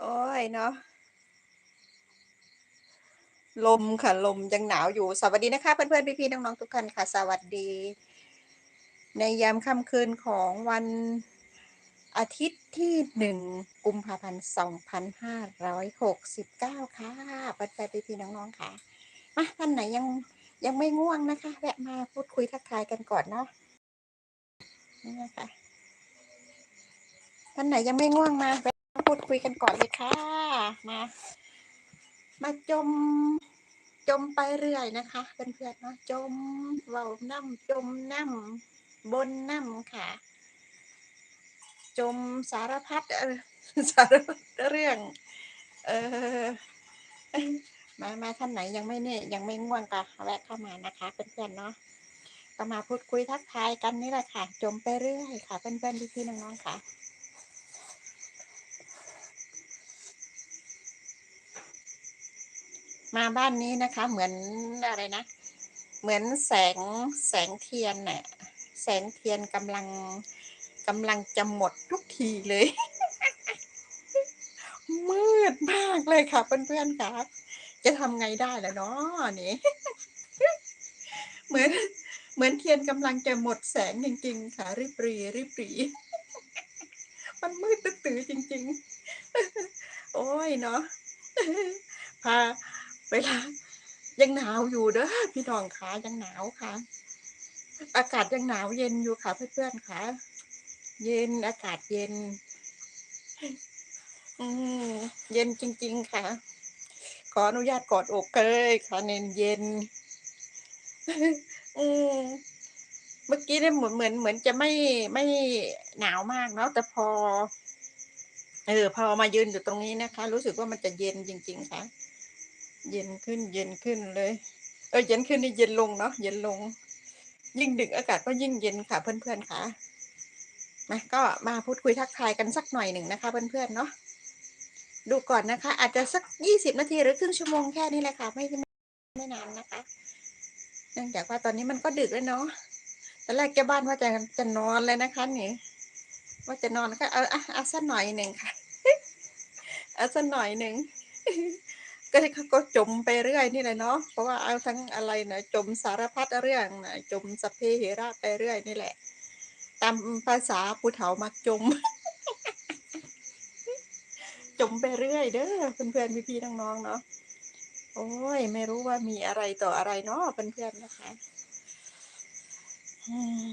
โอ้ยเนาะลมค่ะ ลมยังหนาวอยู่ สวัสดีนะคะ เพื่อนๆ พี่ๆ น้องๆ ทุกท่านค่ะ สวัสดี ในยามค่ำคืนของวันอาทิตย์ที่หนึ่งกุมภาพันธ์สองพันห้าร้อยหกสิบเก้าค่ะเพื่อนๆพี่ๆน้องๆค่ะ มาท่านไหนยังยังไม่ง่วงนะคะ แวะมาพูดคุยทักทายกันก่อนเนาะนี่นะคะท่านไหนยังไม่ง่วงมา พูดคุยกันก่อนเลยค่ะ มา มาจม จมไปเรื่อยนะคะเพื่อนๆเนาะจมเว้าน้ำจมน้ำบนน้ำค่ะ จมสารพัดสารพัดเรื่อง เออมามาท่านไหนยังไม่เนี่ยยังไม่ง่วงก็แวะเข้ามานะคะเพื่อนๆเนาะก็มาพูดคุยทักทายกันนี่แหละค่ะ จมไปเรื่อยค่ะเพื่อนๆพี่ๆน้องๆค่ะ มาบ้านนี้นะคะ เหมือนอะไรนะ เหมือนแสงแสงเทียนน่ะแสงเทียนกำลังกำลังจะหมดทุกทีเลย มืดมากเลยค่ะเพื่อนๆค่ะจะทำไงได้ล่ะเนาะนี่เหมือนเหมือนเทียนกำลังจะหมดแสงจริงๆ ค่ะริบรีริบรีมันมืดตื้อจริง ๆ โอ้ยเนาะพา เวลายังหนาวอยู่เด้อพี่น้องขายังหนาวค่ะ อากาศยังหนาวเย็นอยู่ค่ะเพื่อนๆค่ะ เย็นอากาศเย็น อืมเย็นจริง ๆ ค่ะ ขออนุญาตกอดอกเลยค่ะเน้นเย็น อืมเมื่อกี้เนี่ยเหมือนเหมือนเหมือนจะไม่ไม่หนาวมากเนาะแต่พอ เออ พอมายืนอยู่ตรงนี้นะคะ รู้สึกว่ามันจะเย็นจริง ๆ ค่ะ เย็นขึ้นเย็นขึ้นเลย เออเย็นขึ้นนี่เย็นลงเนาะเย็นลง ยิ่งดึกอากาศก็ยิ่งเย็นค่ะเพื่อนๆค่ะมาก็มาพูดคุยทักทายกันสักหน่อยหนึ่งนะคะ เพื่อนๆเนาะดูก่อนนะคะ อาจจะสักยี่สิบนาทีหรือครึ่งชั่วโมงแค่นี้แหละค่ะไม่ไม่ไมนานนะคะ เนื่องจากว่าตอนนี้มันก็ดึกแล้วเนาะตอนแรกแกบ้านว่าจะจะนอนเลยนะคะนี่ว่าจะนอนก็เอาอะเอาสักหน่อยหนึ่งค่ะเอาสักหน่อยหนึ่ง ก็ที่เขาก็จมไปเรื่อยนี่แหละเนาะเพราะว่าเอาทั้งอะไรนะจมสารพัดเรื่องนะจมสพเพเหระไปเรื่อยนี่แหละ ตามภาษาผู้เฒ่ามักจม จมไปเรื่อยเด้อเพื่อนๆพี่ๆน้องๆเนาะโอ้ย ไม่รู้ว่ามีอะไรต่ออะไรเนาะเพื่อนๆนะคะอืม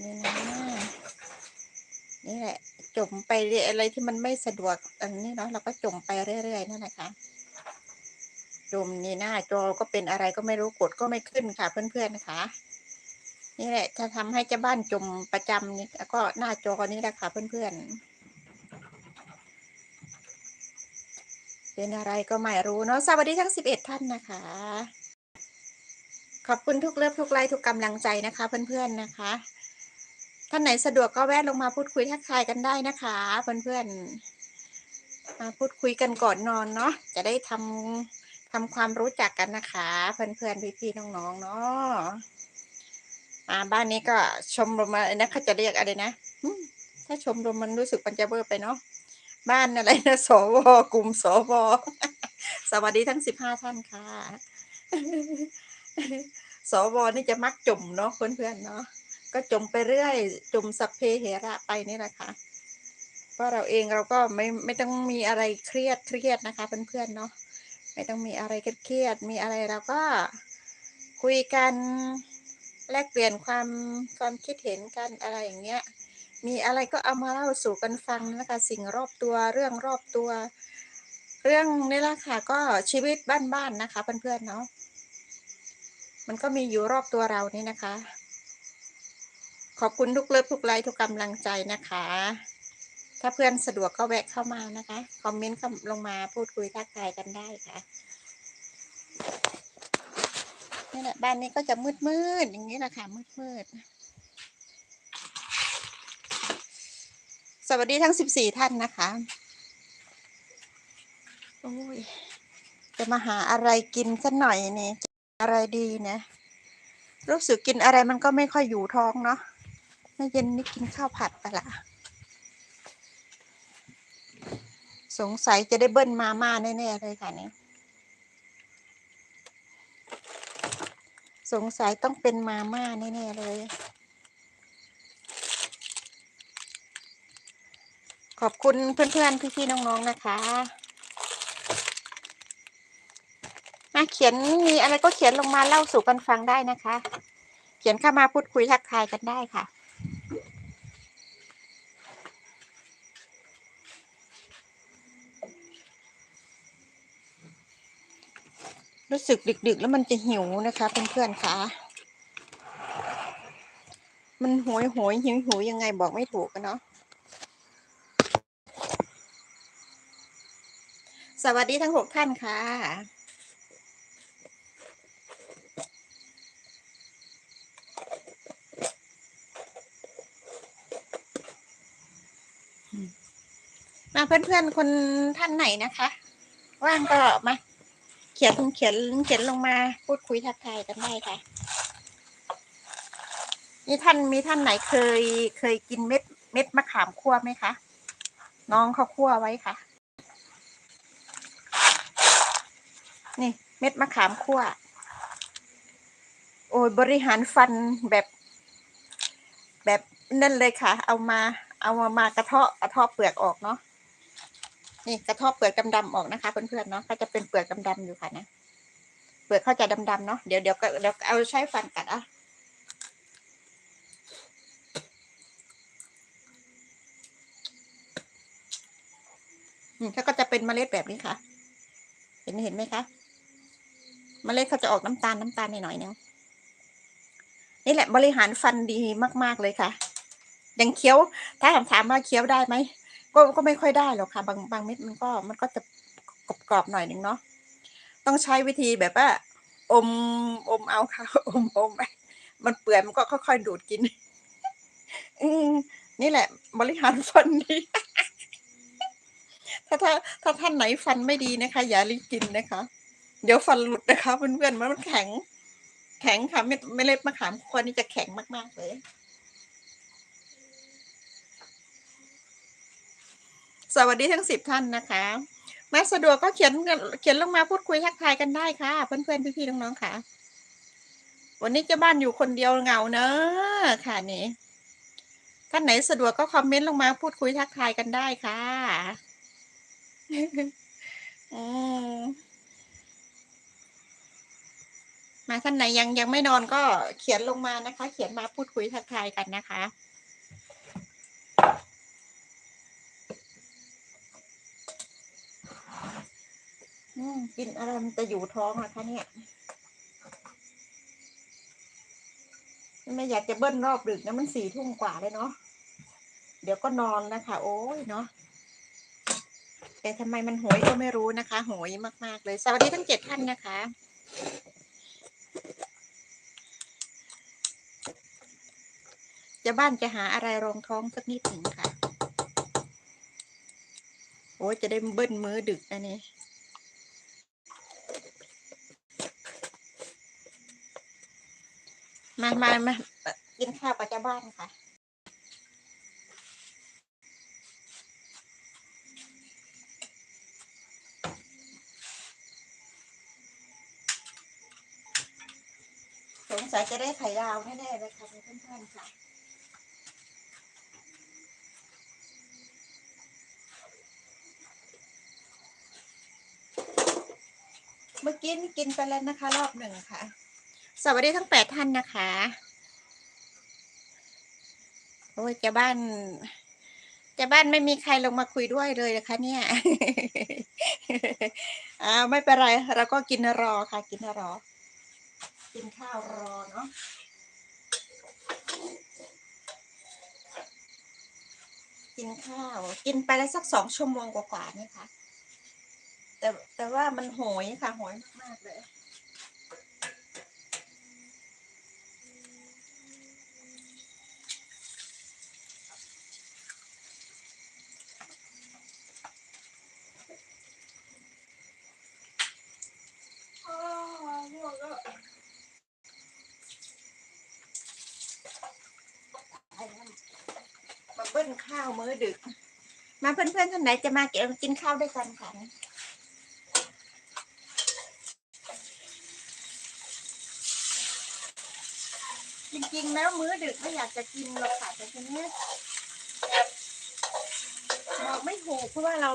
นี่นะนี่แหละ จมไปเรื่อยอะไรที่มันไม่สะดวกอันนี้เนาะเราก็จมไปเรื่อยๆนั่นแหละค่ะจมนี่หน้าจอก็เป็นอะไรก็ไม่รู้กดก็ไม่ขึ้นค่ะ เพื่อนๆนะคะนี่แหละจะทำให้เจ้าบ้านจมประจำนี่ก็หน้าจอนี้แหละค่ะ เพื่อนๆเป็นอะไรก็ไม่รู้เนาะสวัสดีทั้งสิบเอ็ดท่านนะคะ ขอบคุณทุกเลือบทุกไลค์ทุกกำลังใจนะคะ เพื่อนๆนะคะ ท่านไหนสะดวกก็แวะลงมาพูดคุยทักทายกันได้นะคะเพื่อนๆมาพูดคุยกันก่อนนอนเนาะจะได้ทำทำความรู้จักกันนะคะ เพื่อนๆพี่ๆน้องๆเนาะอ่าบ้านนี้ก็ชมรมอะไรนะเขาจะเรียกอะไรนะถ้าชมรมมันรู้สึกมันจะเบอร์ไปเนาะบ้านอะไรนะสวกลุ่มสวสวัสดีทั้งสิบห้าท่านค่ะสวนี่จะมักจมเนาะเพื่อนๆเนาะ ก็จมไปเรื่อยจมสัพเพเหระไปนี่แหละค่ะเพราะเราเองเราก็ไม่ไม่ต้องมีอะไรเครียดเครียดนะคะเพื่อนๆเนาะไม่ต้องมีอะไรเครียดมีอะไรเราก็คุยกันแลกเปลี่ยนความความคิดเห็นกันอะไรอย่างเงี้ย มีอะไรก็เอามาเล่าสู่กันฟังนะคะ สิ่งรอบตัวเรื่องรอบตัว เรื่องนี่แหละค่ะก็ชีวิตบ้านๆนะคะเพื่อนๆเนาะมันก็มีอยู่รอบตัวเรานี่นะคะ ขอบคุณทุกเลิฟทุกไลค์ทุกกำลังใจนะคะ ถ้าเพื่อนสะดวกก็แวะเข้ามานะคะ คอมเมนต์ลงมาพูดคุยทักทายกันได้ค่ะนี่แหละบ้านนี้ก็จะมืดมืดอย่างนี้แหละค่ะมืดมืดสวัสดีทั้งสิบสี่ท่านนะคะโอ้ยจะมาหาอะไรกินสักหน่อยนี่อะไรดีนะ รู้สึกกินอะไรมันก็ไม่ค่อยอยู่ท้องเนาะ มื่อเย็นนี่กินข้าวผัดไปละสงสัยจะได้เบิ้ลมาม่าแน่ๆเลยค่ะนี่สงสัยต้องเป็นมาม่าแน่ๆเลย ขอบคุณเพื่อนๆ พี่ๆ น้องๆ นะคะ มาเขียนมีอะไรก็เขียนลงมาเล่าสู่กันฟังได้นะคะ เขียนเข้ามาพูดคุยทักทายกันได้ค่ะ รู้สึกดึก ๆ แล้วมันจะหิวนะคะเพื่อนๆค่ะ มันโหยโหยหิวหิวยังไงบอกไม่ถูกกันเนาะสวัสดีทั้งหกท่านค่ะ มาเพื่อนๆคนท่านไหนนะคะ ว่างก็มา เขียนเขียนเขียนลงมาพูดคุยทักทายกันได้ค่ะมีท่านมีท่านไหนเคยเคยกินเม็ดเม็ดมะขามคั่วไหมคะน้องเขาคั่วไว้ค่ะ นี่เม็ดมะขามคั่ว โอ้ยบริหารฟันแบบ แบบนั่นเลยค่ะ เอามา เอามามากระเทาะกระเทาะเปลือกออกเนาะ นี่กระทาะเปลือกดำๆออกนะคะเพื่อนๆเนาะก็จะเป็นเปลือกดำๆอยู่ค่ะนะเปลือกเขาจะดำๆเนาะเดี๋ยวเดี๋ยวก็เดี๋ยวเอาใช้ฟันกัดอะนี่เขาก็จะเป็นเมล็ดแบบนี้ค่ะ เห็นเห็นไหมคะ เมล็ดเขาจะออกน้ำตาลน้ำตาลหน่อยๆนึงนี่แหละบริหารฟันดีมาก ๆเลยค่ะ ยังเคี้ยว ถ้าถามว่าเคี้ยวได้ไหม ก็ก็ไม่ค่อยได้หรอกค่ะ บางบางเม็ดมันก็มันก็จะกรอบๆหน่อยหนึ่งเนาะต้องใช้วิธีแบบว่า อมอมเอาค่ะ อมอมไปมันเปื่อยมันก็ค่อยๆดูดกิน อืนี่แหละ บริหารฟันดีถ้าถ้าถ้าท่านไหนฟันไม่ดีนะคะ อย่ารีบกินนะคะ เดี๋ยวฟันหลุดนะคะเพื่อนๆมันแข็ง แข็งค่ะไม่ไม่เล็บมะขามควรนี่จะแข็งมากๆเลย สวัสดีทั้งสิบท่านนะคะมาสะดวกก็เขียนเขียนลงมาพูดคุยทักทายกันได้ค่ะ เพื่อนๆพี่ๆน้องๆค่ะ วันนี้เจ้าบ้านอยู่คนเดียวเหงาเนอะค่ะนี่ท่านไหนสะดวกก็คอมเมนต์ลงมาพูดคุยทักทายกันได้ค่ะอืมมาท่านไหนยังยังไม่นอนก็เขียนลงมานะคะ เขียนมาพูดคุยทักทายกันนะคะ อืม กินอะไรมันจะอยู่ท้องนะคะเนี่ยไม่อยากจะเบิ้ลรอบดึกนะมันสี่ทุ่มกว่าเลยเนาะเดี๋ยวก็นอนนะคะ โอ้ยเนาะแต่ทำไมมันโหยก็ไม่รู้นะคะโหยมาก ๆ เลย สวัสดีทั้งเจ็ดท่านนะคะจะบ้านจะหาอะไรรองท้องสักนิดหนึ่งค่ะ โอ้ยจะได้เบิ้ลมือดึกนะนี่ มามามากินข้าวกับเจ้าบ้านค่ะ สงสัยจะได้ไข่ดาวแน่ๆเลยค่ะเพื่อนๆค่ะเมื่อกี้นี่กินไปแล้วนะคะ รอบหนึ่งค่ะ วัสดีทั้งแปดท่านนะคะ โอ้ยเจะบ้านเจะบ้านไม่มีใครลงมาคุยด้วยเลยนะคะ เนี่ยอ่าไม่เป็นไร เราก็กินรอค่ะ กินรอ กินข้าวรอเนาะกินข้าว กินไปแล้วสักสองชั่วโมงกว่าๆนี่ค่ะ แต่แต่ว่ามันโหยค่ะโหยมากๆเลย อ๋อง่วงแล้วไอ้นั่น ปิ้ลข้าวมื้อดึก มาเพื่อนๆท่าน ไหนจะมาเก็บกินข้าวด้วยกันค่ะจริงๆแล้วมื้อดึกไม่อยากจะกินหรอกค่ะแต่ทีนี้บอกไม่ถูกเพราะว่าเรา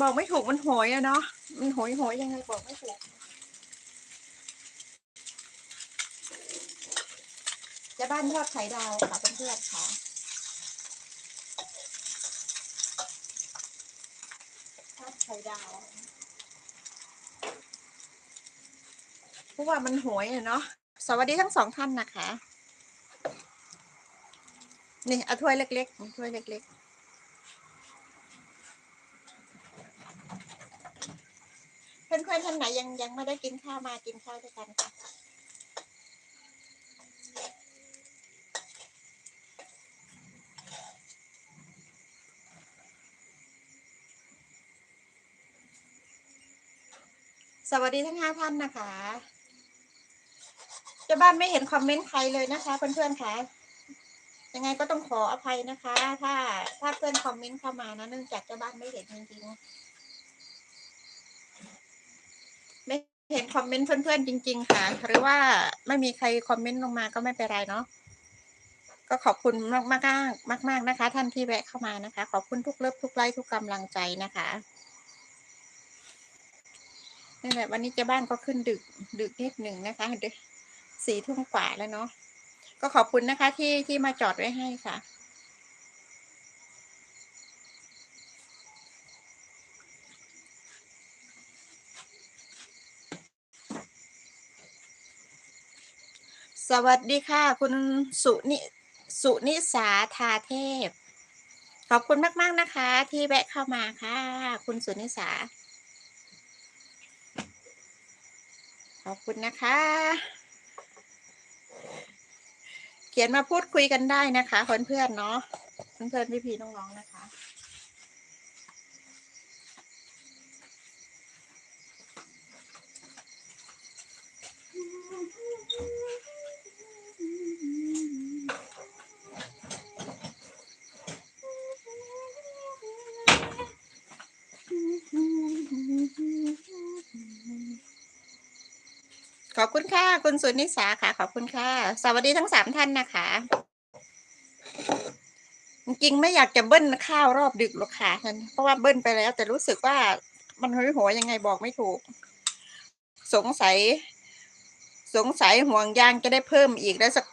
บอกไม่ถูกมันโหยอะเนาะมันโหยโหยยังไงบอกไม่ถูกจะบ้านทอดไข่ดาวค่ะเพื่อนๆค่ะ ทอ ดาวเพราะว่ามันโหวยอะเนาะสวัสดีทั้งสองท่านนะคะ นี่เอาถ้วยเล็กๆถ้วยเล็ก ๆเพื่อนๆท่านไหนยังยังไม่ได้กินข้าวมากินข้าวด้วยกันค่ะ สวัสดีทั้งห้าท่านนะคะเจ้าบ้านไม่เห็นคอมเมนต์ใครเลยนะคะ เพื่อนๆค่ะยังไงก็ต้องขออภัยนะคะ ถ้าถ้าเพื่อนคอมเมนต์เข้ามานะเนื่องจากเจ้าบ้านไม่เห็นจริงๆไม่เห็นคอมเมนต์เพื่อนๆจริง ๆ ค่ะ หรือว่าไม่มีใครคอมเมนต์ลงมาก็ไม่เป็นไรเนาะก็ขอบคุณมากมากมากมากๆนะคะ ท่านที่แวะเข้ามานะคะ ขอบคุณทุกเลิฟทุกไลค์ทุกกำลังใจนะคะ นี่แหละวันนี้เจ้าบ้านก็ขึ้นดึกดึกนิดหนึ่งนะคะเดี๋ยวสี่ทุ่มกว่าแล้วเนาะก็ขอบคุณนะคะที่ที่มาจอดไว้ให้ค่ะ สวัสดีค่ะ คุณสุนิสุนิสาทาเทพ ขอบคุณมาก ๆ นะคะ ที่แวะเข้ามาค่ะ คุณสุนิสา ขอบคุณนะคะ เขียนมาพูดคุยกันได้นะคะเพื่อนๆเนาะเพื่อนๆพี่ๆน้องๆนะคะ ขอบคุณค่ะ คุณสุนิสาค่ะ ขอบคุณค่ะ สวัสดีทั้งสามท่านนะคะ จริงไม่อยากจะเบิ้ลข้าวรอบดึกหรอกค่ะเพราะว่าเบิ้ลไปแล้ว แต่รู้สึกว่ามันหัวหัวยังไงบอกไม่ถูก สงสัย สงสัยห่วงยางจะได้เพิ่มอีกได้สัก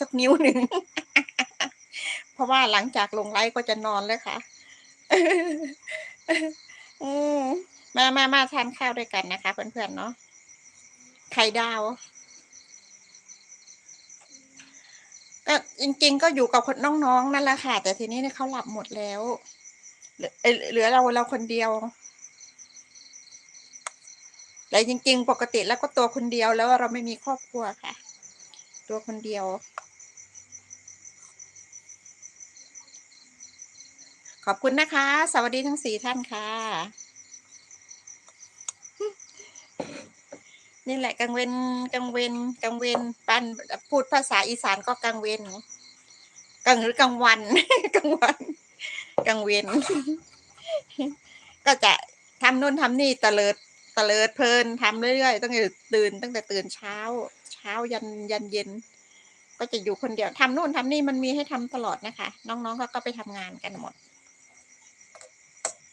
สักนิ้วหนึ่ง เพราะว่าหลังจากลงไลฟ์ก็จะนอนแล้วค่ะมมามามาทานข้าวด้วยกันนะคะ เพื่อนๆเนาะ ไข่ดาวก็จริง ๆ ก็อยู่กับคนน้องๆนั่นแหละค่ะ แต่ทีนี้เนี่ยเขาหลับหมดแล้วเหลือเอ้ยเหลือเราเราคนเดียวแต่จริง ๆ ปกติแล้วก็ตัวคนเดียวแล้วเราไม่มีครอบครัวค่ะ ตัวคนเดียว ขอบคุณนะคะ สวัสดีทั้งสี่ท่านค่ะ นี่แหละกังเวนกังเวนกังเวนปันพูดภาษาอีสานก็กังเวนกังหรือกลางวันกลางวันกังเวนก็จะทำนู่นทำนี่ตะเลิดตะเลิดเพลินทำเรื่อยๆตั้งแต่ตื่น ตั้งแต่ตื่นเช้า เช้ายันยันเย็น ก็จะอยู่คนเดียวทำนู่นทำนี่มันมีให้ทำตลอดนะคะ น้องๆเขาก็ไปทำงานกันหมด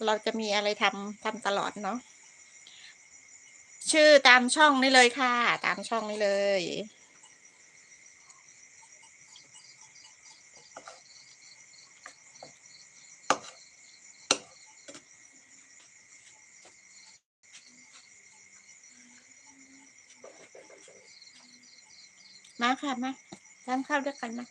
เราจะมีอะไรทำทำตลอดเนาะ ชื่อตามช่องนี้เลยค่ะ ตามช่องนี้เลยมาค่ะมาทานข้าวด้วยกันมา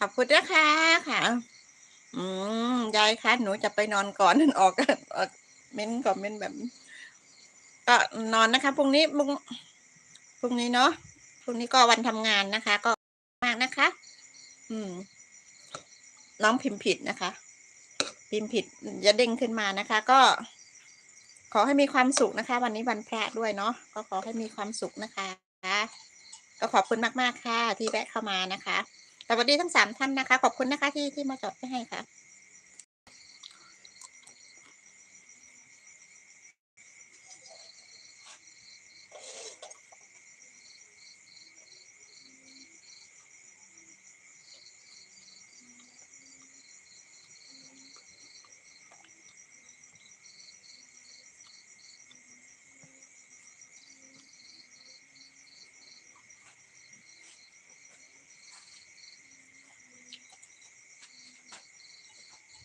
ขอบคุณนะคะค่ะ อืมยายคะหนูจะไปนอนก่อนออกออกเม้นคอมเมนต์แบบก็นอนนะคะพรุ่งนี้พรุ่งพรุ่งนี้เนาะพรุ่งนี้ก็วันทำงานนะคะ ก็มากนะคะ อืม น้องพิมพ์ผิดนะคะ พิมพ์ผิดจะเด้งขึ้นมานะคะ ก็ ขอให้มีความสุขนะคะ วันนี้วันพระด้วยเนาะก็ขอให้มีความสุขนะคะก็ขอบคุณมาก ๆ ค่ะ ที่แวะเข้ามานะคะ สวัสดีทั้งสามท่านนะคะ ขอบคุณนะคะที่ที่มาจดให้ค่ะ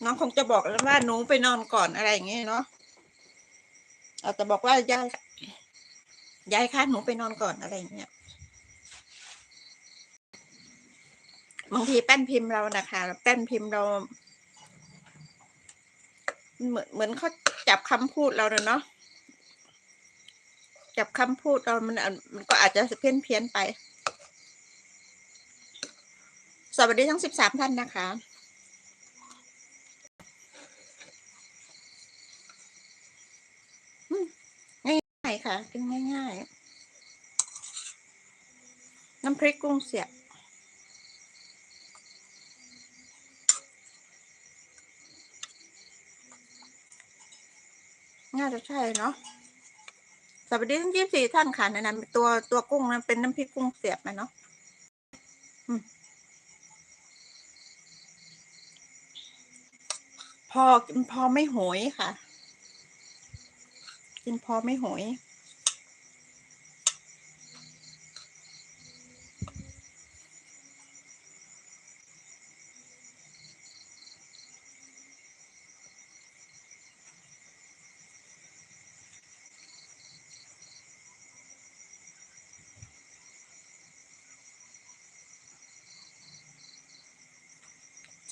น้องคงจะบอกแล้วว่าหนูไปนอนก่อนอะไรอย่างเงี้ยเนาะอาจจะบอกว่ายายยายคะหนูไปนอนก่อนอะไรอย่างเงี้ยบางทีแป้นพิมพ์เรานะคะแป้นพิมพ์เรา เหมือนเหมือนเขาจับคำพูดเราเนาะจับคำพูดเรา มันมันก็อาจจะเพี้ยนเพี้ยนไป สวัสดีทั้งสิบสามท่านนะคะ ง่าย ค่ะ กินง่ายๆ น้ำพริกกุ้งเสียบน่าจะใช่เนาะสวัสดีทั้งยี่สี่ท่านค่ะในนั้นตัวตัวกุ้งนั้นเป็นน้ำพริกกุ้งเสียบนะเนาะพอกินพอไม่โหยค่ะ กินพอไม่โหย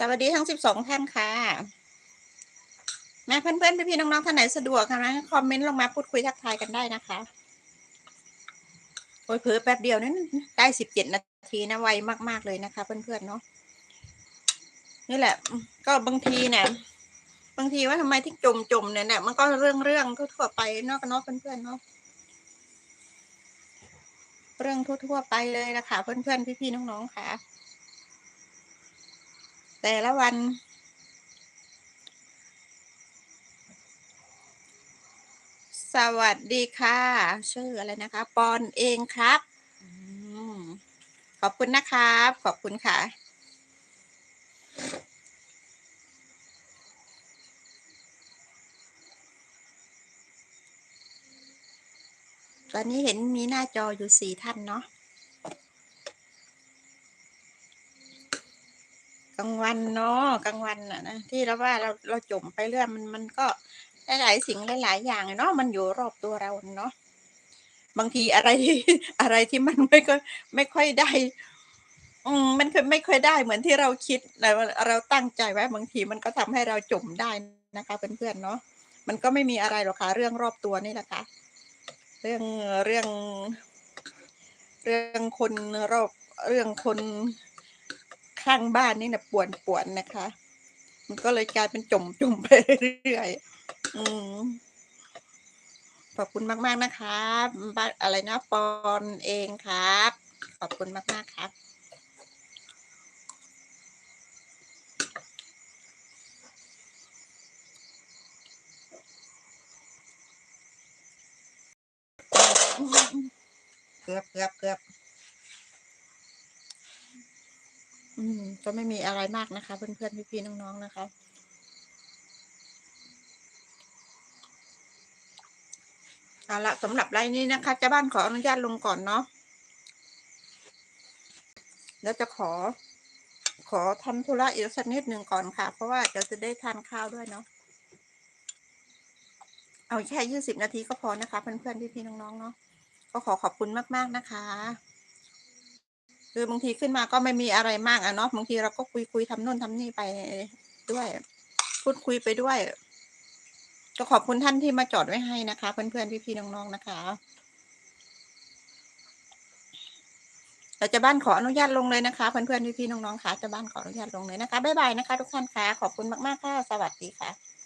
สวัสดีทั้งสิบสองท่านค่ะแม่เพื่อนๆพี่ๆน้องๆท่านไหนสะดวกนะคอมเมนต์ลงมาพูดคุยทักทายกันได้นะคะโอ้ยเผลอแป๊บเดียวนั้นได้สิบเจ็ดนาทีนะไวมากๆเลยนะคะ เพื่อนๆเนาะนี่แหละ ก็บางทีเนี่ยบางทีว่าทำไมที่จมจมๆเนี่ยเนี่ยมันก็เรื่องเรื่องๆทั่วไปเนาะกันเนาะเพื่อนๆเนาะเรื่องทั่วๆไปเลยนะคะเพื่อนๆพี่ๆน้องๆค่ะ แต่ละวัน สวัสดีค่ะ ชื่ออะไรนะคะ ปอนเองครับอขอบคุณนะครับ ขอบคุณค่ะ ตอนนี้เห็นมีหน้าจออยู่สี่ท่านเนาะ กลางวันเนาะกลางวันน่ะนะที่เราว่าเราเราจมไปเรื่อยมันมันก็หลายๆสิ่งหลายๆอย่างเนาะมันอยู่รอบตัวเราเนาะบางทีอะไรที่อะไรที่มันไม่ก็ไม่ค่อยได้ อืมมันคือไม่ค่อยได้เหมือนที่เราคิดแต่ว่าเราตั้งใจไว้บางทีมันก็ทำให้เราจมได้นะคะเพื่อนๆเนาะมันก็ไม่มีอะไรหรอกค่ะเรื่องรอบตัวนี่แหละค่ะเรื่องเรื่อง เรื่องคนรอบเรื่องคน ข้างบ้านนี่นะป่วนป่วนนะคะ มันก็เลยกลายเป็นจมจมไปเรื่อยๆอืมขอบคุณมาก ๆ นะครับบ้านอะไรนะปอนเองครับ ขอบคุณมาก ๆ ครับเกือบเกือบเกือบ อืม ก็ไม่มีอะไรมากนะคะ เพื่อนๆ พี่ๆ น้องๆ นะคะ เอาละสำหรับไลน์นี้นะคะเจะบ้านขออนุญาตลงก่อนเนาะ แล้วจะขอ ขอทำธุระอีกสักนิดหนึ่งก่อนค่ะ เพราะว่าเดี๋ยวจะได้ทานข้าวด้วยเนาะ เอาแค่ยี่สิบนาทีก็พอนะคะ เพื่อนๆ พี่ๆ น้องๆ เนาะ ก็ขอขอบคุณมากๆ นะคะ คือบางทีขึ้นมาก็ไม่มีอะไรมากอะเนาะบางทีเราก็คุยคุยทำโน่นทำนี่ไปด้วย พูดคุยไปด้วย ก็ขอบคุณท่านที่มาจอดไว้ให้นะคะ เพื่อนๆพี่ๆน้องๆนะคะเราจะบ้านขออนุญาตลงเลยนะคะเพื่อนๆพี่ๆน้องๆค่ะจะบ้านขออนุญาตลงเลยนะคะบ๊ายบายนะคะ ทุกท่านค่ะขอบคุณมากๆค่ะสวัสดีค่ะ